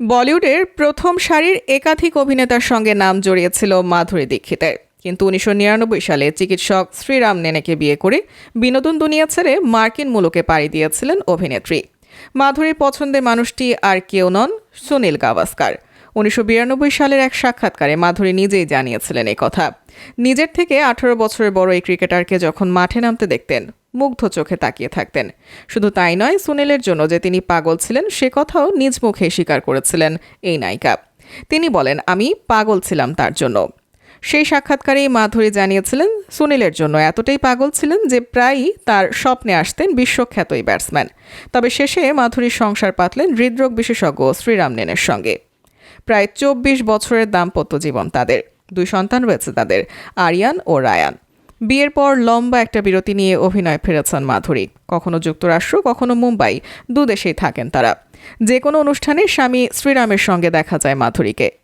বলিউডের প্রথম সারির একাধিক অভিনেতার সঙ্গে নাম জড়িয়েছিল মাধুরী দীক্ষিতের কিন্তু উনিশশো নিরানব্বই সালে চিকিৎসক শ্রীরাম নেনেকে বিয়ে করে বিনোদন দুনিয়া ছেড়ে মার্কিন মুলুকে পাড়ি দিয়েছিলেন অভিনেত্রী। মাধুরীর পছন্দের মানুষটি আর কেউ নন সুনীল গাভাস্কার। উনিশশো বিরানব্বই সালের এক সাক্ষাৎকারে মাধুরী নিজেই জানিয়েছিলেন কথা। নিজের থেকে আঠারো বছরের বড় এই ক্রিকেটারকে যখন মাঠে নামতে দেখতেন মুগ্ধ চোখে তাকিয়ে থাকতেন। শুধু তাই নয়, সুনীলের জন্য যে তিনি পাগল ছিলেন, সে কথাও নিজ মুখে স্বীকার করেছিলেন এই নায়িকা। তিনি বলেন, আমি পাগল ছিলাম তার জন্য। সেই সাক্ষাৎকারেই মাধুরী জানিয়েছিলেন, সুনীলের জন্য এতটাই পাগল ছিলেন যে প্রায়ই তার স্বপ্নে আসতেন বিশ্বখ্যাত এই ব্যাটসম্যান। তবে শেষে মাধুরীর সংসার পাতলেন হৃদরোগ বিশেষজ্ঞ শ্রীরাম নেনের সঙ্গে। প্রায় চব্বিশ বছরের দাম্পত্য জীবন তাদের। দুই সন্তান রয়েছে তাদের, আরিয়ান ও রায়ান। বিয়ের পর লম্বা একটা বিরতি নিয়ে অভিনয় ফেরেছেন মাধুরী। কখনো যুক্তরাষ্ট্র, কখনো মুম্বাই দুদেশেই থাকেন তারা। যে কোনো অনুষ্ঠানে স্বামী শ্রীরামের সঙ্গে দেখা যায় মাধুরীকে।